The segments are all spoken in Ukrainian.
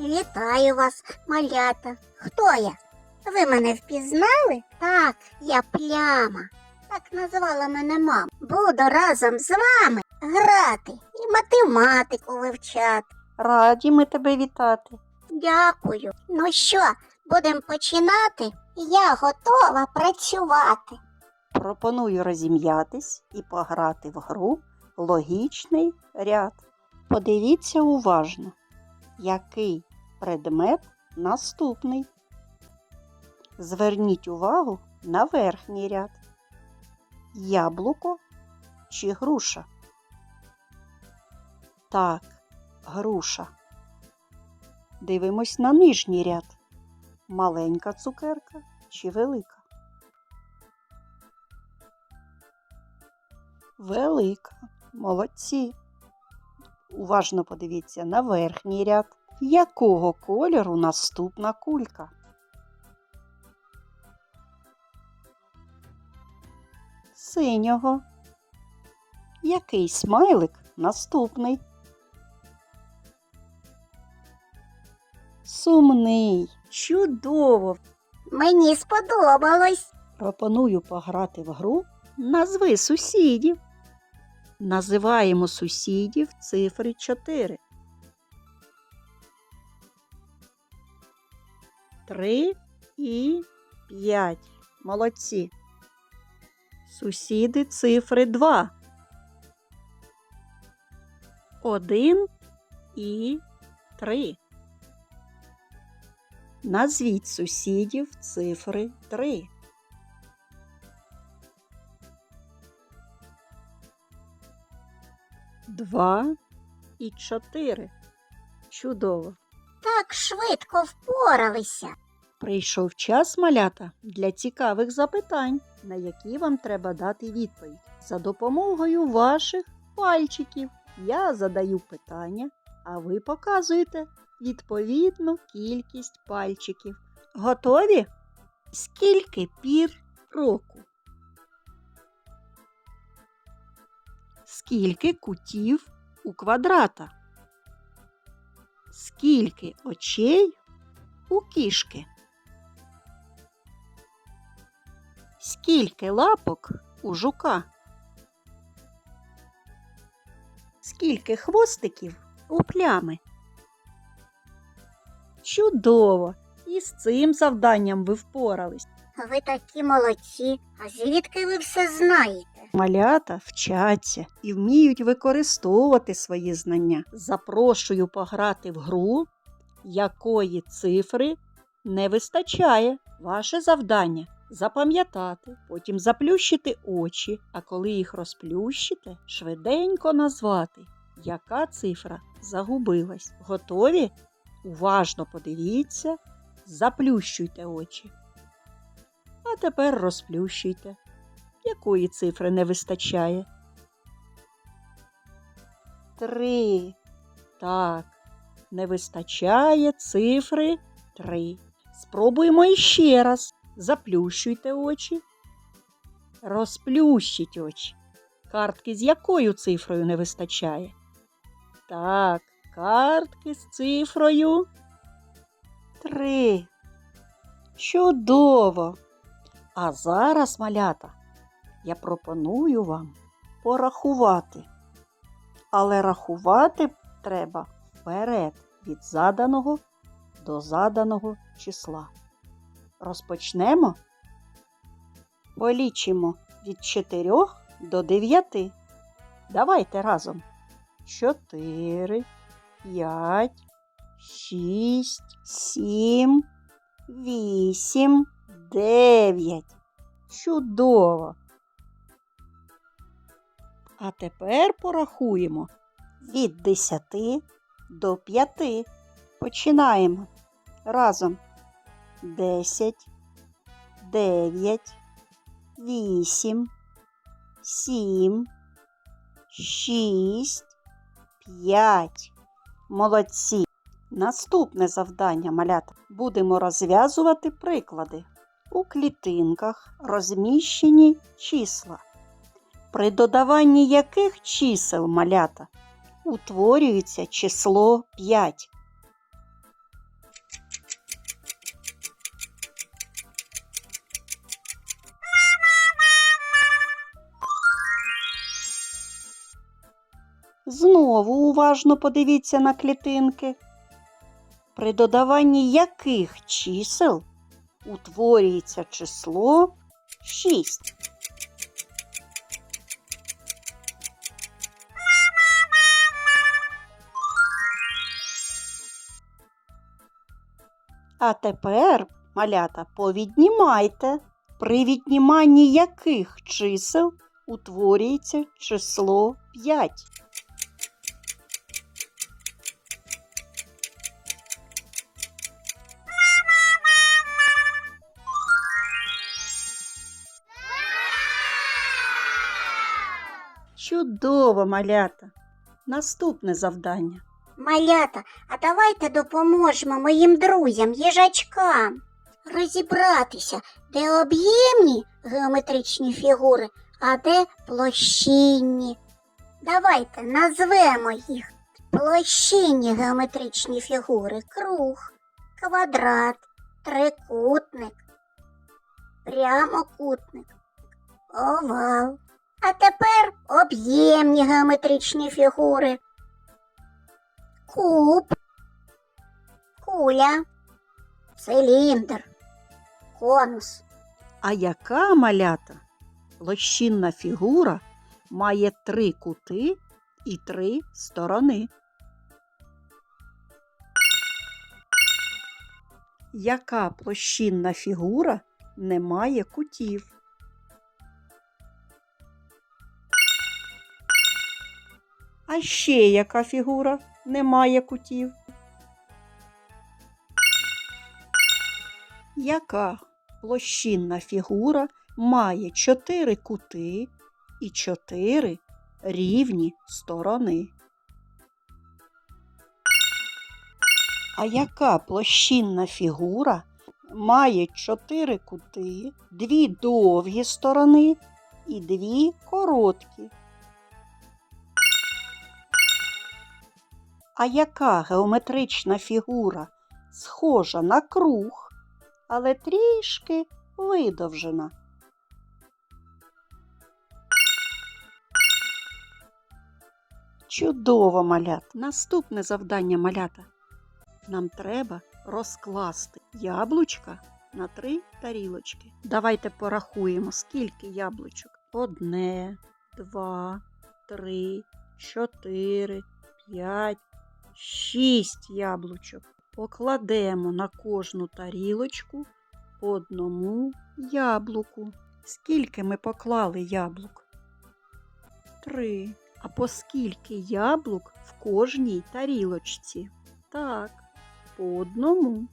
Вітаю вас, малята. Хто я? Ви мене впізнали? Так, я пляма. Так назвала мене мама. Буду разом з вами грати і математику вивчати. Раді ми тебе вітати. Дякую. Ну що, будемо починати? Я готова працювати. Пропоную розім'ятись і пограти в гру логічний ряд. Подивіться уважно, який предмет наступний. Зверніть увагу на верхній ряд. Яблуко чи груша? Так, груша. Дивимось на нижній ряд. Маленька цукерка чи велика? Велика. Молодці. Уважно подивіться на верхній ряд. Якого кольору наступна кулька? Синього. Який смайлик наступний? Сумний. Чудово. Мені сподобалось. Пропоную пограти в гру Назви сусідів. Називаємо сусідів цифри 4. 3 і 5. Молодці. Сусіди цифри 2. 1 і 3. Назвіть сусідів цифри 3. Два і чотири. Чудово. Так швидко впоралися. Прийшов час малята для цікавих запитань, на які вам треба дати відповідь. За допомогою ваших пальчиків я задаю питання, а ви показуєте відповідну кількість пальчиків. Готові? Скільки пір року? Скільки кутів у квадрата? Скільки очей у кішки? Скільки лапок у жука? Скільки хвостиків у плями? Чудово! І з цим завданням ви впорались. Ви такі молодці. А звідки ви все знаєте? Малята вчаться і вміють використовувати свої знання. Запрошую пограти в гру, якої цифри не вистачає. Ваше завдання запам'ятати, потім заплющити очі, а коли їх розплющите, швиденько назвати, яка цифра загубилась. Готові? Уважно подивіться, заплющуйте очі. А тепер розплющуйте якої цифри не вистачає? Три. Так, не вистачає цифри три. Спробуємо іще раз. Заплющуйте очі. Розплющіть очі. Картки з якою цифрою не вистачає? Так, картки з цифрою три. Чудово! А зараз, малята, я пропоную вам порахувати. Але рахувати треба вперед від заданого до заданого числа. Розпочнемо. Полічимо від 4 до 9. Давайте разом. 4, 5, 6, 7, 8, 9. Чудово! А тепер порахуємо від 10 до 5. Починаємо разом. 10, 9, 8, 7, 6, 5. Молодці. Наступне завдання, малята. Будемо розв'язувати приклади. У клітинках розміщені числа при додаванні яких чисел малята утворюється число 5. Знову уважно подивіться на клітинки. При додаванні яких чисел утворюється число 6? А тепер, малята, повіднімайте, при відніманні яких чисел утворюється число 5. Чудово, малята. Наступне завдання. Малята, а давайте допоможемо моїм друзям, їжачкам, розібратися, де об'ємні геометричні фігури, а де площинні. Давайте назвемо їх. Площинні геометричні фігури круг, квадрат, трикутник, прямокутник, овал. А тепер об'ємні геометричні фігури. Куб, куля, циліндр, конус. А яка малята? Площинна фігура має три кути і три сторони. Яка площинна фігура не має кутів? Ще яка фігура не має кутів? Яка площинна фігура має чотири кути і чотири рівні сторони? А яка площинна фігура має чотири кути, дві довгі сторони і дві короткі? А яка геометрична фігура схожа на круг, але трішки видовжена? Чудово, малят. Наступне завдання малята. Нам треба розкласти яблучка на три тарілочки. Давайте порахуємо, скільки яблучок. Одне, два, три, чотири, п'ять, шість яблучок. Покладемо на кожну тарілочку по одному яблуку. Скільки ми поклали яблук? Три. А по скільки яблук в кожній тарілочці? Так, по одному.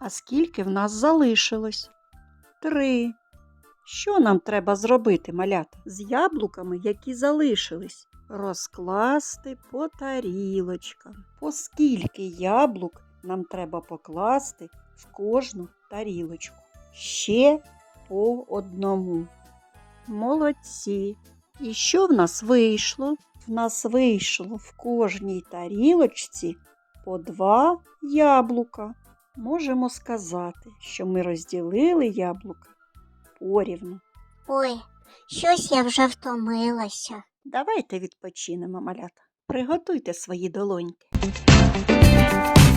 А скільки в нас залишилось? Три. Що нам треба зробити, малята? З яблуками, які залишились? Розкласти по тарілочкам. По яблук нам треба покласти в кожну тарілочку? Ще по одному. Молодці. І що в нас вийшло? В нас вийшло в кожній тарілочці по два яблука. Можемо сказати, що ми розділили яблука порівну. Ой, щось я вже втомилася. Давайте відпочинемо малята. Приготуйте свої долоньки. Музика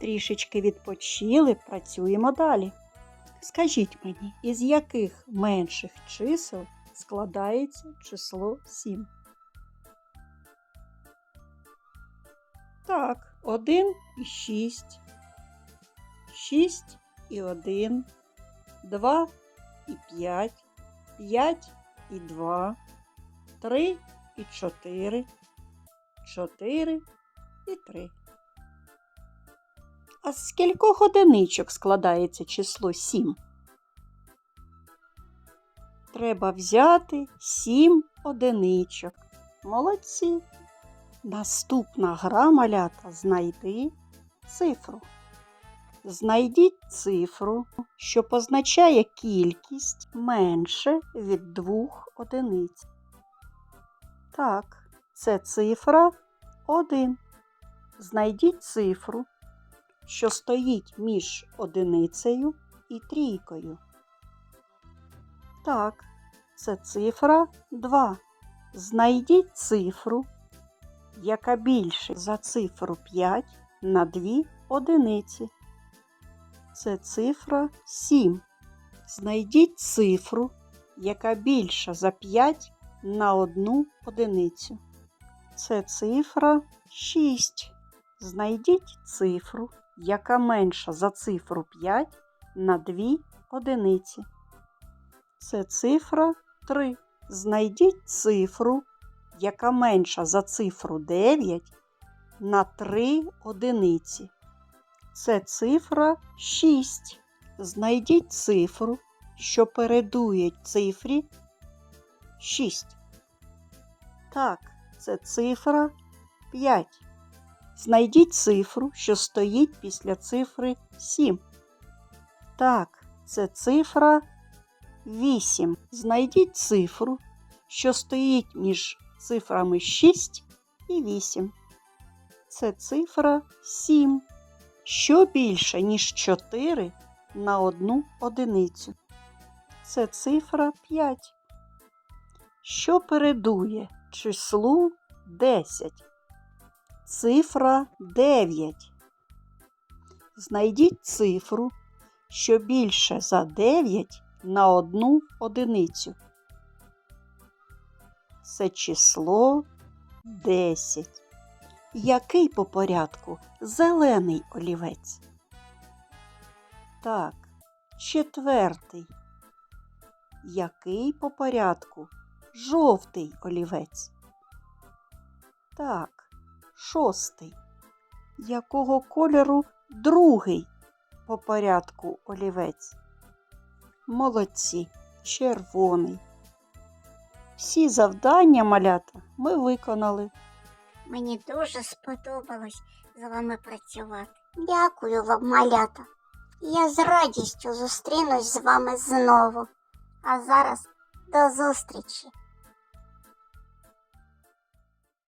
Трішечки відпочили, працюємо далі. Скажіть мені, із яких менших чисел складається число 7? Так, 1 і 6, 6 і 1, 2 і 5, 5 і 2, 3 і 4, 4 і 3. А з скількох одиничок складається число 7? Треба взяти 7 одиничок. Молодці. Наступна гра малята знайди цифру. Знайдіть цифру, що позначає кількість менше від двох одиниць. Так, це цифра 1. Знайдіть цифру, що стоїть між одиницею і трійкою. Так, це цифра 2. Знайдіть цифру, яка більше за цифру 5 на 2 одиниці. Це цифра 7. Знайдіть цифру, яка більша за 5 на 1 одиницю. Це цифра 6. Знайдіть цифру, яка менша за цифру 5 на 2 одиниці. Це цифра 3. Знайдіть цифру, яка менша за цифру 9 на 3 одиниці. Це цифра 6. Знайдіть цифру, що передує цифрі 6. Так, це цифра 5. Знайдіть цифру, що стоїть після цифри 7. Так, це цифра 8. Знайдіть цифру, що стоїть між цифрами 6 і 8. Це цифра 7. Що більше, ніж 4 на одну одиницю. Це цифра 5. Що передує числу 10. Цифра 9. Знайдіть цифру, що більше за 9 на одну одиницю. Це число 10. Який по порядку зелений олівець? Так, четвертий. Який по порядку жовтий олівець? Так, шостий. Якого кольору другий по порядку олівець? Молодці, червоний. Всі завдання малята ми виконали. Мені дуже сподобалось з вами працювати. Дякую вам, малята. Я з радістю зустрінусь з вами знову. А зараз до зустрічі!